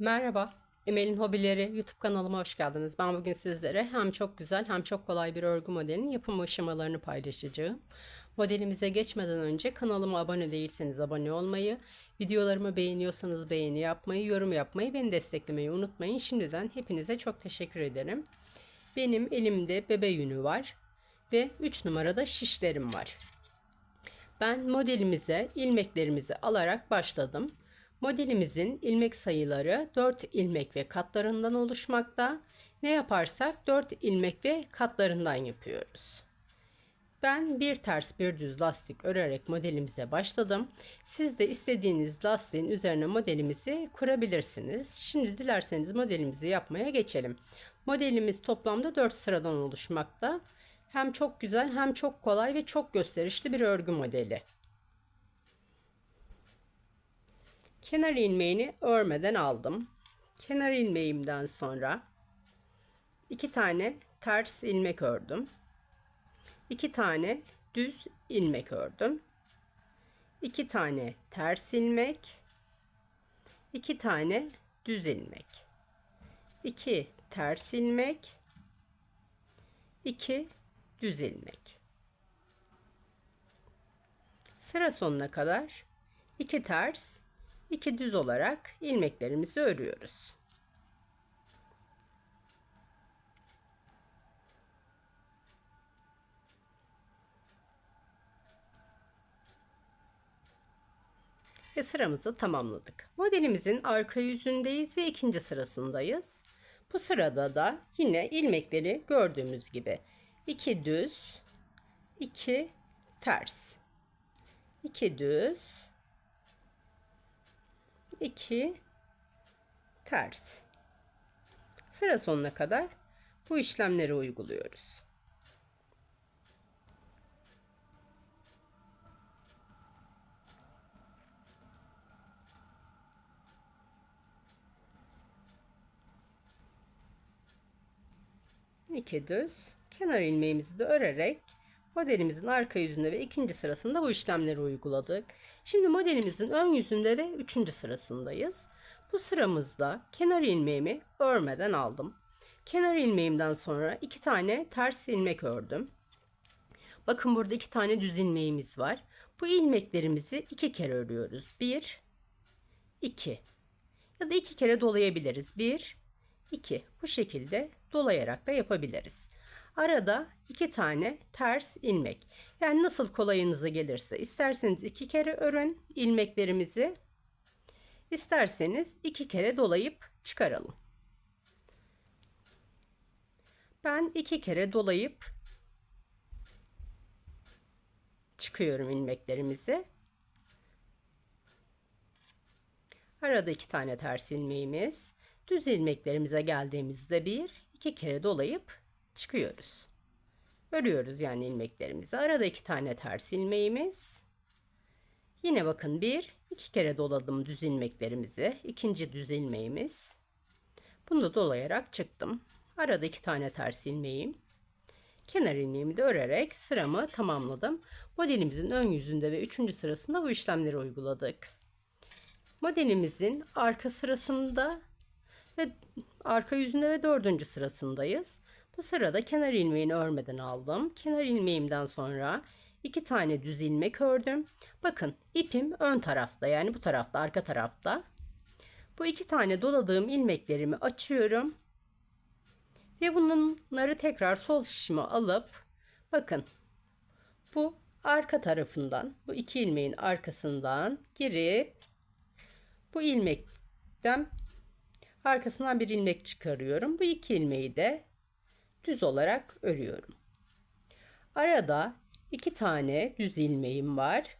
Merhaba, Emel'in Hobileri YouTube kanalıma hoş geldiniz. Ben bugün sizlere hem çok güzel hem çok kolay bir örgü modelinin yapım aşamalarını paylaşacağım. Modelimize geçmeden önce kanalıma abone değilseniz abone olmayı, videolarımı beğeniyorsanız beğeni yapmayı, yorum yapmayı, beni desteklemeyi unutmayın. Şimdiden hepinize çok teşekkür ederim. Benim elimde bebe yünü var ve 3 numarada şişlerim var. Ben modelimize ilmeklerimizi alarak başladım. Modelimizin ilmek sayıları 4 ilmek ve katlarından oluşmakta. Ne yaparsak 4 ilmek ve katlarından yapıyoruz. Ben bir ters bir düz lastik örerek modelimize başladım. Siz de istediğiniz lastiğin üzerine modelimizi kurabilirsiniz. Şimdi dilerseniz modelimizi yapmaya geçelim. Modelimiz toplamda 4 sıradan oluşmakta. Hem çok güzel hem çok kolay ve çok gösterişli bir örgü modeli. Kenar ilmeğini örmeden aldım. Kenar ilmeğimden sonra iki tane ters ilmek ördüm. iki tane düz ilmek ördüm. iki tane ters ilmek, iki tane düz ilmek. 2 ters ilmek, 2 düz ilmek. Sıra sonuna kadar 2 ters, 2 düz olarak ilmeklerimizi örüyoruz. Ve sıramızı tamamladık. Modelimizin arka yüzündeyiz ve ikinci sırasındayız. Bu sırada da yine ilmekleri gördüğümüz gibi 2 düz, 2 ters. 2 düz, 2 ters. Sıra sonuna kadar bu işlemleri uyguluyoruz. İki düz kenar ilmeğimizi de örerek modelimizin arka yüzünde ve ikinci sırasında bu işlemleri uyguladık. Şimdi modelimizin ön yüzünde ve üçüncü sırasındayız. Bu sıramızda kenar ilmeğimi örmeden aldım. Kenar ilmeğimden sonra iki tane ters ilmek ördüm. Bakın burada iki tane düz ilmeğimiz var. Bu ilmeklerimizi iki kere örüyoruz. Bir, iki. Ya da iki kere dolayabiliriz. Bir, iki. Bu şekilde dolayarak da yapabiliriz. Arada iki tane ters ilmek. Yani nasıl kolayınıza gelirse isterseniz iki kere örün ilmeklerimizi. İsterseniz iki kere dolayıp çıkaralım. Ben iki kere dolayıp çıkıyorum ilmeklerimizi. Arada iki tane ters ilmeğimiz. Düz ilmeklerimize geldiğimizde bir, iki kere dolayıp çıkıyoruz. Örüyoruz yani ilmeklerimizi. Arada iki tane ters ilmeğimiz. Yine bakın bir, iki kere doladım düz ilmeklerimizi. İkinci düz ilmeğimiz. Bunu da dolayarak çıktım. Arada iki tane ters ilmeğim. Kenar ilmeğimi de örerek sıramı tamamladım. Modelimizin ön yüzünde ve üçüncü sırasında bu işlemleri uyguladık. Modelimizin arka sırasında ve arka yüzünde ve dördüncü sırasındayız. Bu sırada kenar ilmeğini örmeden aldım. Kenar ilmeğimden sonra iki tane düz ilmek ördüm. Bakın ipim ön tarafta yani bu tarafta arka tarafta. Bu iki tane doladığım ilmeklerimi açıyorum. Ve bunları tekrar sol şişime alıp bakın bu arka tarafından bu iki ilmeğin arkasından girip bu ilmekten arkasından bir ilmek çıkarıyorum. Bu iki ilmeği de düz olarak örüyorum. Arada iki tane düz ilmeğim var.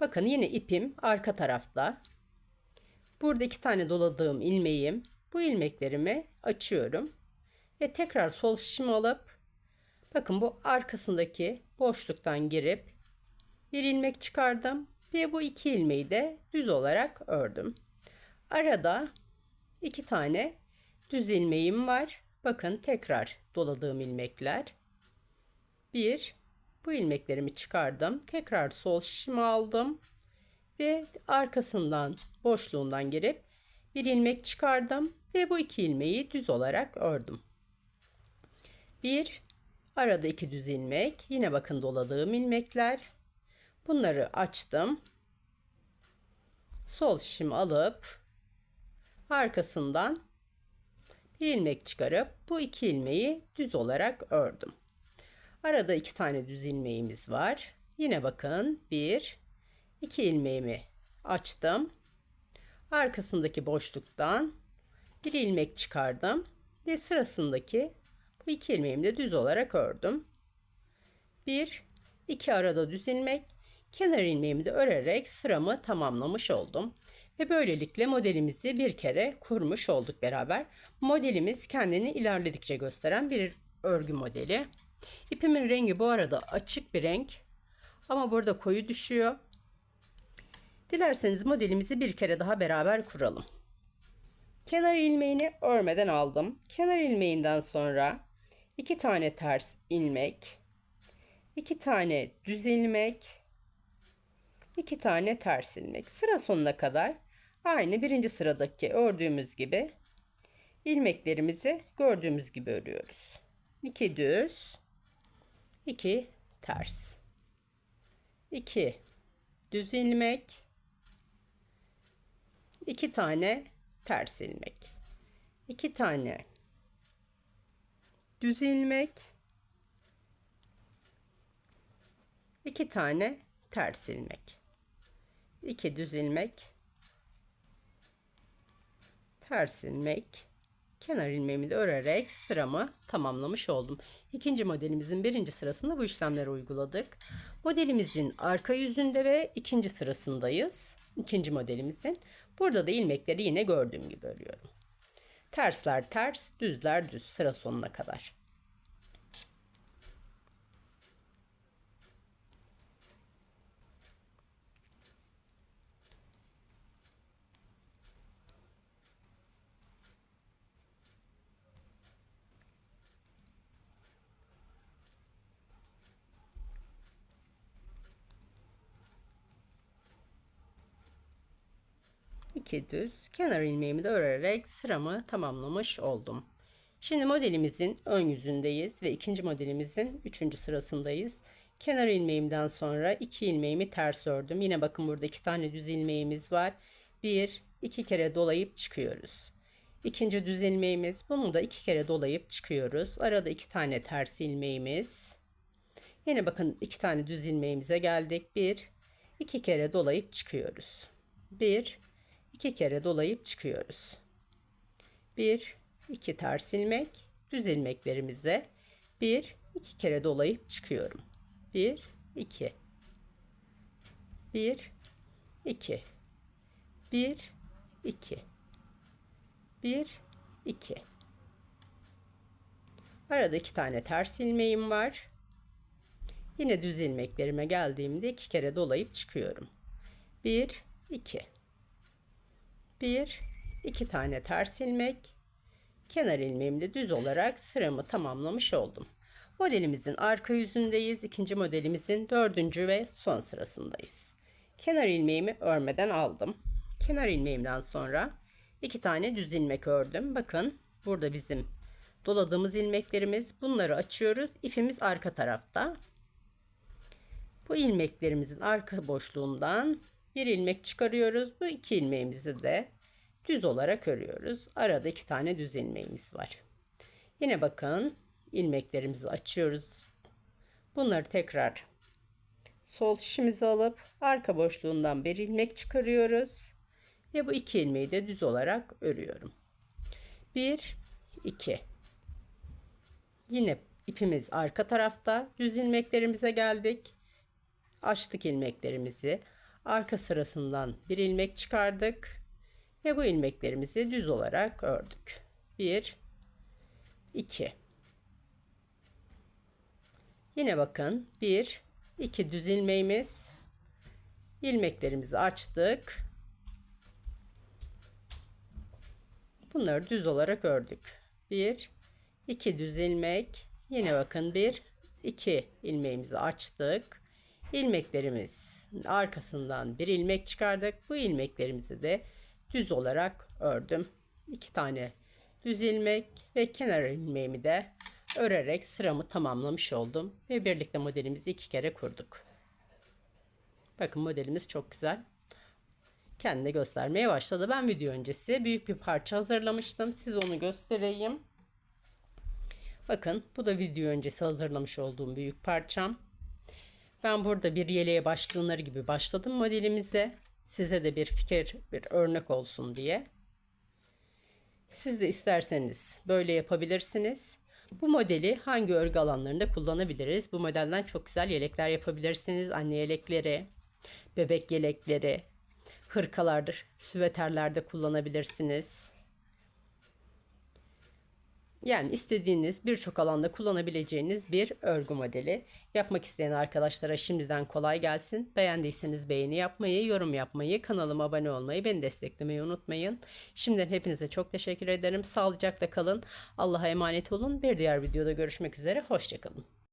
Bakın yine ipim arka tarafta. Burada iki tane doladığım ilmeğim. Bu ilmeklerimi açıyorum. Ve tekrar sol şişimi alıp bakın bu arkasındaki boşluktan girip bir ilmek çıkardım. Ve bu iki ilmeği de düz olarak ördüm. Arada iki tane düz ilmeğim var. Bakın tekrar doladığım ilmekler. Bir, bu ilmeklerimi çıkardım. Tekrar sol şişimi aldım. Ve arkasından boşluğundan girip Bir ilmek çıkardım ve bu iki ilmeği düz olarak ördüm. Bir, arada iki düz ilmek. Yine bakın doladığım ilmekler. Bunları açtım. Sol şişimi alıp arkasından bir ilmek çıkarıp bu iki ilmeği düz olarak ördüm. Arada iki tane düz ilmeğimiz var. Yine bakın bir, iki ilmeğimi açtım. Arkasındaki boşluktan bir ilmek çıkardım ve sırasındaki bu iki ilmeğimi de düz olarak ördüm. Bir, iki arada düz ilmek, kenar ilmeğimi de örerek sıramı tamamlamış oldum. Ve böylelikle modelimizi bir kere kurmuş olduk beraber. Modelimiz kendini ilerledikçe gösteren bir örgü modeli. İpimin rengi bu arada açık bir renk. Ama burada koyu düşüyor. Dilerseniz modelimizi bir kere daha beraber kuralım. Kenar ilmeğini örmeden aldım. Kenar ilmeğinden sonra iki tane ters ilmek, iki tane düz ilmek, iki tane ters ilmek. Sıra sonuna kadar aynı birinci sıradaki ördüğümüz gibi ilmeklerimizi gördüğümüz gibi örüyoruz. 2 düz, 2 ters. 2 düz ilmek, 2 tane ters ilmek. 2 tane düz ilmek, 2 tane ters ilmek. 2 düz ilmek, ters ilmek, kenar ilmeğimi de örerek sıramı tamamlamış oldum. İkinci modelimizin birinci sırasında bu işlemleri uyguladık. Modelimizin arka yüzünde ve ikinci sırasındayız. İkinci modelimizin. Burada da ilmekleri yine gördüğüm gibi örüyorum. Tersler ters, düzler düz sıra sonuna kadar. 2 düz kenar ilmeğimi de örerek sıramı tamamlamış oldum. Şimdi modelimizin ön yüzündeyiz ve ikinci modelimizin üçüncü sırasındayız. Kenar ilmeğimden sonra iki ilmeğimi ters ördüm. Yine bakın burada iki tane düz ilmeğimiz var. Bir, iki kere dolayıp çıkıyoruz. İkinci düz ilmeğimiz. Bunu da iki kere dolayıp çıkıyoruz. Arada iki tane ters ilmeğimiz. Yine bakın iki tane düz ilmeğimize geldik. Bir, iki kere dolayıp çıkıyoruz. Bir, iki kere dolayıp çıkıyoruz. Bir, iki ters ilmek, düz ilmeklerimize bir, iki kere dolayıp çıkıyorum. Bir, iki. Bir, iki. Bir, iki. Bir, iki. Arada iki tane ters ilmeğim var. Yine düz ilmeklerime geldiğimde iki kere dolayıp çıkıyorum. Bir, iki. Bir, iki tane ters ilmek, kenar ilmeğimle düz olarak sıramı tamamlamış oldum. Modelimizin arka yüzündeyiz. İkinci modelimizin dördüncü ve son sırasındayız. Kenar ilmeğimi örmeden aldım. Kenar ilmeğimden sonra iki tane düz ilmek ördüm. Bakın burada bizim doladığımız ilmeklerimiz. Bunları açıyoruz. İpimiz arka tarafta. Bu ilmeklerimizin arka boşluğundan bir ilmek çıkarıyoruz. Bu iki ilmeğimizi de düz olarak örüyoruz. Arada iki tane düz ilmeğimiz var. Yine bakın ilmeklerimizi açıyoruz. Bunları tekrar sol şişimize alıp arka boşluğundan bir ilmek çıkarıyoruz. Ve bu iki ilmeği de düz olarak örüyorum. Bir, iki. Yine ipimiz arka tarafta. Düz ilmeklerimize geldik. Açtık ilmeklerimizi. Arka sırasından bir ilmek çıkardık. Ve bu ilmeklerimizi düz olarak ördük. 1 2 Yine bakın 1 2 düz ilmeğimiz ilmeklerimizi açtık. Bunları düz olarak ördük. 1 2 düz ilmek yine bakın 1 2 ilmeğimizi açtık. İlmeklerimiz arkasından bir ilmek çıkardık. Bu ilmeklerimizi de düz olarak ördüm. İki tane düz ilmek ve kenar ilmeğimi de örerek sıramı tamamlamış oldum. Ve birlikte modelimizi iki kere kurduk. Bakın modelimiz çok güzel. Kendine göstermeye başladı. Ben video öncesi büyük bir parça hazırlamıştım. Size onu göstereyim. Bakın bu da video öncesi hazırlamış olduğum büyük parçam. Ben burada bir yeleğe başlığınları gibi başladım modelimize. Size de bir fikir, bir örnek olsun diye. Siz de isterseniz böyle yapabilirsiniz. Bu modeli hangi örgü alanlarında kullanabiliriz? Bu modelden çok güzel yelekler yapabilirsiniz. Anne yelekleri, bebek yelekleri, hırkalardır, süveterlerde kullanabilirsiniz. Yani istediğiniz birçok alanda kullanabileceğiniz bir örgü modeli. Yapmak isteyen arkadaşlara şimdiden kolay gelsin. Beğendiyseniz beğeni yapmayı, yorum yapmayı, kanalıma abone olmayı, beni desteklemeyi unutmayın. Şimdiden hepinize çok teşekkür ederim. Sağlıcakla kalın. Allah'a emanet olun. Bir diğer videoda görüşmek üzere. Hoşçakalın.